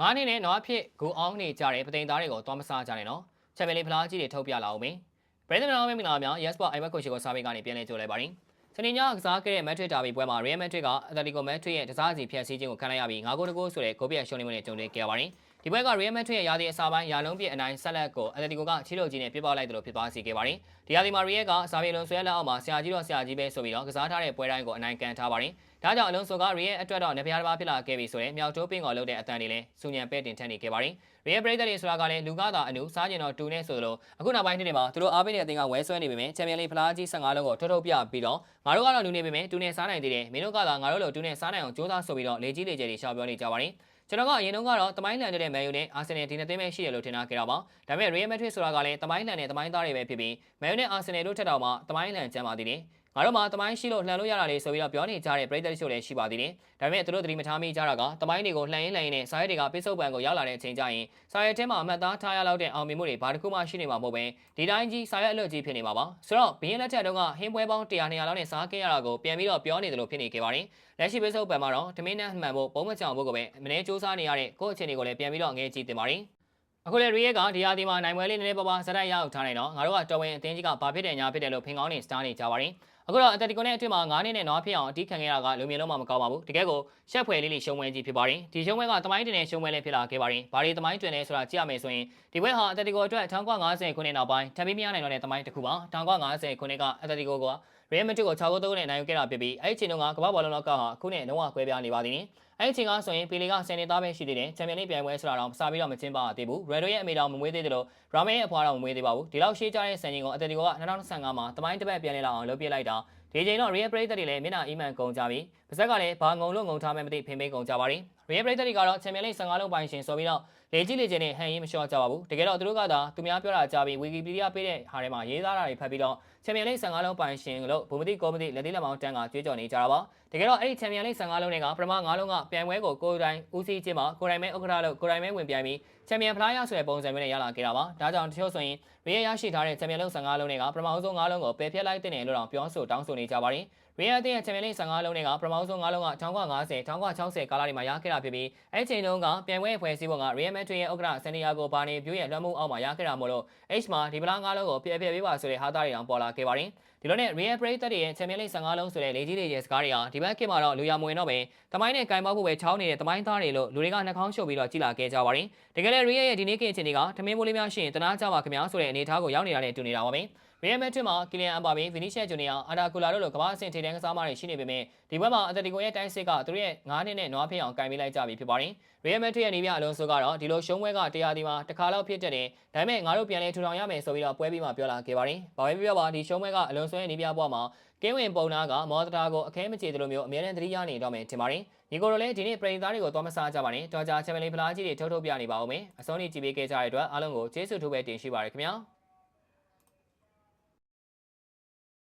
ငါးနှစ်နဲ့နွားဖြစ်ဂူအောင်နေကြတဲ့ပသိမ်သားတွေကိုသွားမစားကြနဲ့နော်ချက်ပင်လေးဖလားကြီးတွေထုတ်ပြလာအောင်မင်းပရိသတ်များမင်္ဂလာများ Yes Sport Iber Coach ကိုစာပေကနေပြန်လည်ကြိုလဲပါရင်စနေညကစားခဲ့တဲ့ Madrid ဒါဘီပွဲမှာ Real Madrid က Atletico Madrid ရဲ့တစားစီဖျက်ဆီးခြင်းကိုခံလိုက်ရပြီး9ဂိုးတဂိုးဆိုတဲ့ဂိုးပြတ်ရှုံးနိမ့်မှုနဲ့ကြုံတွေ့ခဲ့ရပါတယ် ဒီပွဲက Real Madrid ရဲ့ရာသီအစာပိုင်းရာလုံးပြည့်အနိုင်ဆက်လက်ကို Atletico ကချီလို့ကြီးနဲ့ပြစ်ပေါက်လိုက်တယ်လို့ဖြစ်သွားစေခဲ့ပါတယ်ဒီရာသီမှာ Real ကစာပေလုံးဆွဲလက်အောက်မှာဆရာကြီးတော့ဆရာကြီးပဲဆိုပြီးတော့ကစားထားတဲ့ပွဲတိုင်းကိုအနိုင်ကန်ထားပါတယ်ဒါကြောင့်အလုံးစုံက Real အတွက်တော့နေပြားတစ်ပါးဖြစ်လာခဲ့ပြီဆိုရင်မြောက်တိုးပင်ကော်လုပ်တဲ့အတန်တွေလည်းစူညံပဲ့တင်ထက်နေခဲ့ပါတယ်။ Real ပရိသတ်တွေဆိုတာကလည်းလူကသာအနုစားကျင်တော့တူနေဆိုလိုအခုနောက်ပိုင်းနှစ်တွေမှာသူတို့အားပေးတဲ့အသင်းကဝဲဆွဲနေပေမဲ့ချန်ပီယံလိဖလားကြီး15လုံးကိုထုတ်ထုတ်ပြပြီးတော့ငါတို့ကတော့လူနေပေမဲ့တူနေစားနိုင်သေးတယ်မင်းတို့ကသာငါတို့လိုတူနေစားနိုင်အောင်ကြိုးစားဆိုပြီးတော့လေကြီးလေကျယ်တွေရှောက်ပြောနေကြပါတယ်။ ကျွန်တော်ကအရင်တုန်းကတော့တမိုင်းလန်တဲ့မန်ယူနဲ့အာဆင်နယ်ဒီနှစ်သင်းပဲရှိတယ်လို့ထင်ထားခဲ့တာပါ။ဒါပေမဲ့ Real Madrid ဆိုတာကလည်းတမိုင်းလန်နဲ့တမိုင်းသားတွေပဲဖြစ်ပြီးမန်ယူနဲ့အာဆင်နယ်တို့ထက်တော့မှတမိုင်းလန်ကျမ်းပါသေးတယ်။ ငါတို့မှာတမိုင်းရှိလို့လှန်လို့ရတာလေဆိုပြီးတော့ပြောနေကြတဲ့ပြည်သက်တချို့လည်းရှိပါသေးတယ်။ဒါပေမဲ့သူတို့သတိမထားမိကြတာကတမိုင်းတွေကိုလှန်ရင်းလှန်ရင်းနဲ့စာရဲတွေကပိစုပ်ပံကိုရောက်လာတဲ့အချိန်ကျရင်စာရဲထဲမှာအမှတ်သားထားရလောက်တဲ့အောင်မြင်မှုတွေဘာတစ်ခုမှရှိနေမှာမဟုတ်ပဲဒီတိုင်းကြီးစာရဲအလွတ်ကြီးဖြစ်နေမှာပါ။ဆိုတော့ဘင်းလက်ထက်တုန်းကဟင်းပွဲပေါင်း100 200လောက်နဲ့စားခဲ့ရတာကိုပြန်ပြီးတော့ပြောနေတယ်လို့ဖြစ်နေခဲ့ပါတယ်။လက်ရှိပိစုပ်ပံမှာတော့ဓမင်းနဲ့မှန်ဖို့ပုံမချောင်ဖို့ကိုပဲမနေ့စူးစမ်းနေရတဲ့ကိုယ့်အခြေအနေကိုလည်းပြန်ပြီးတော့ငဲကြည့်တင်ပါတယ်။အခုလေရီယက်ကဒီဟာဒီမှာနိုင်ပွဲလေးနည်းနည်းပါးပါးဇက်တိုက်ရောက်ထားနေတော့ငါတို့ကတော်ဝင်အသင်းကြီးကဘာဖြစ်တယ်ညာဖြစ်တယ်လို့ဖင်ကောင်းနေစတားနေကြပါတယ် အခုတော့အတက်တီကိုနဲ့အထွေမှာ9နှစ်နဲ့နွားဖြစ်အောင်အတီးခံခဲ့ရတာကလူမျိုးလုံးမှာမကောင်းပါဘူးတကယ်ကိုရှက်ဖွယ်လေးလေးရှုံးပွဲကြီးဖြစ်ပါတယ်ဒီရှုံးပွဲကတမိုင်းတင်နဲ့ရှုံးပွဲလေးဖြစ်လာခဲ့ပါတယ်ဘာတွေတမိုင်းတွင်လဲဆိုတာကြည့်ရမယ်ဆိုရင်ဒီပွဲဟာအတက်တီကိုအတွက်1950ခုနှစ်နောက်ပိုင်းထပ်ပြီးမရနိုင်တော့တဲ့တမိုင်းတစ်ခုပါ1950ခုနှစ်ကအတက်တီကိုကရီယယ်မက်ဒရစ်ကို6ဂိုး3နဲ့နိုင်ယူခဲ့တာဖြစ်ပြီးအဲ့ဒီချိန်တုန်းကကမ္ဘာဘောလုံးလောကဟာအခုနဲ့လုံးဝကွဲပြားနေပါသေးတယ်အဲ့ဒီချိန်ကဆိုရင်ပီလီက10နှစ်သားပဲရှိသေးတယ်ချန်ပီယံလိပြိုင်ပွဲဆိုတာတော့စာပြီးတော့မကျင်းပသေးဘူးရယ်ဒိုရဲ့အမေတော်မမွေးသေးတယ်လို့ရာမဲရဲ့အဖွားတော်မမွေးသေးပါဘူးဒီလောက်ရှေးကြတဲ့ဆန်ဂျင်ကိုအတက်တီကိုက2025မှာတမိုင်းတစ်ပတ်ပြန်လဲလာအောင်လုပ်ပြလိုက်တာ ဒီချိန်တော့ Real ပရိသတ်တွေလည်းမျက်နှာအီးမှန်ကုန်ကြပြီ။ ပါဇက်ကလည်းဘာငုံလို့ငုံထားမှမသိဖင်ပေးကုန်ကြပါရီ။ Real ပရိသတ်တွေကတော့ချန်ပီယံလိ15လုံးပိုင်ရှင်ဆိုပြီးတော့လေကြီးလေကျင်းနဲ့ဟန်ရေးမလျှော့ကြပါဘူး။တကယ်တော့သူတို့ကသာသူများပြောတာကြားပြီး Wikipedia ပေးတဲ့ဟာထဲမှာရေးသားတာတွေဖတ်ပြီးတော့ချန်ပီယံလိ15လုံးပိုင်ရှင်လို့ဘုံမတိကောမတိလက်သေးလက်မောင်းတန်းကကြွေးကြော်နေကြတာပါ။တကယ်တော့အဲ့ဒီချန်ပီယံလိ15လုံးတွေကပထမ9လုံးကပြိုင်ပွဲကိုကိုယ်တိုင်ဦးစီးခြင်းမှာကိုယ်တိုင်မဲဥက္ကဋ္ဌလို့ကိုယ်တိုင်မဲဝင်ပြိုင်ပြီးချန်ပီယံဖလားရဆိုတဲ့ပုံစံမျိုးနဲ့ရလာခဲ့တာပါ။ဒါကြောင့်တချို့ဆိုရင် Real ရရှိထားတဲ့ချန်ပီယံလုံး15လုံးတွေကပထမဆုံး9လုံးကိုပယ်ဖျက်လိုက်တဲ့နယ်လို့တော့ပြောဆိုတောင်းဆိုနေကြပါတယ်။ Real အသင်းရဲ့ချန်ပီယံလိ15လုံးတွေကပထမဆုံး9လုံးက1950 1960ကာလတွေမှာရခဲ့တာဖြစ်ပြီးအဲ့ချိန်တုန်းကပြိုင်ပွဲဖွဲ့စည်းပုံက Real Madrid ရဲ့ဥက္ကဋ္ဌဆန်နီယာဂိုဘာနီပြိုးရဲ့လွှမ်းမိုးအောက်မှာရခဲ့တာမို့လို့ H မှာဒီပလား9လုံးကိုပြည့်ပြည့်ပေးပါဆိုတဲ့ဟာသားတွေတောင်ပေါ်လာခဲ့ပါတယ်ဒီလိုနဲ့ Real Madrid တွေရဲ့ချန်ပီယံလိ15လုံးဆိုတဲ့လေကြီးတွေရဲ့စကားတွေဟာဒီဘက်ခေတ်မှာတော့လူရမဝင်တော့ပဲတမိုင်းနဲ့ကင်ပေါက်ဖို့ပဲချောင်းနေတဲ့တမိုင်းသားတွေလို့လူတွေကနှာခေါင်းရှုပ်ပြီးတော့ကြည်လာခဲ့ကြပါတယ်တကယ်လည်း Real ရဲ့ဒီနေ့ခေတ်အချိန်တွေကထမင်းမိုးလေးများရှိရင်တနာကြပါခင်ဗျာဆိုတဲ့အနေအထားကိုရောက်နေတာနဲ့တူနေတာပါပဲ။ Real Madrid မှာကီလီယန်အမ်ဘာဘီဗီနီရှယ်ဂျူနီယာအာဒါကူလာတို့လိုကမ္ဘာအဆင့်ထိပ်တန်းကစားမတွေရှိနေပေမဲ့ဒီဘက်မှာအသက်တီကိုရဲ့တိုင်းစစ်ကသူတို့ရဲ့9နှစ်နဲ့နွားဖျက်အောင်ကင်ပေးလိုက်ကြပြီဖြစ်ပါတယ်။ Real Madrid ရဲ့နေပြအလုံးစုကတော့ဒီလိုရှုံးပွဲကတရားဒီမှာတစ်ခါလောက်ဖြစ်တဲ့တယ်။ဒါပေမဲ့ငါတို့ပြန်လဲထူထောင်ရမယ်ဆိုပြီးတော့ပွဲပြီးမှပြောလာခဲ့ပါတယ်။ဘာပဲပြောပါဒီရှုံးပွဲကအလုံးစုံရဲ့နေပြဘွားမှာကင်းဝင်ပုံနာကမော်တတာကိုအခဲမကျေသလိုမျိုးအများနဲ့သတိရနေတော့မယ်ထင်ပါတယ်။ဒီကိုတော့လည်းဒီနေ့ပြည်သားတွေကိုသွားမစားကြပါနဲ့။တော်ကြာချန်ပီယံလိဖလားကြီးတွေထုတ်ထုတ်ပြနေပါဦးမယ်။အစောနေ့ကြည့်ပေးခဲ့ကြတဲ့အတွက်အားလုံးကိုကျေးဇူးထူးပဲတင်ရှိပါရခင်ဗျာ။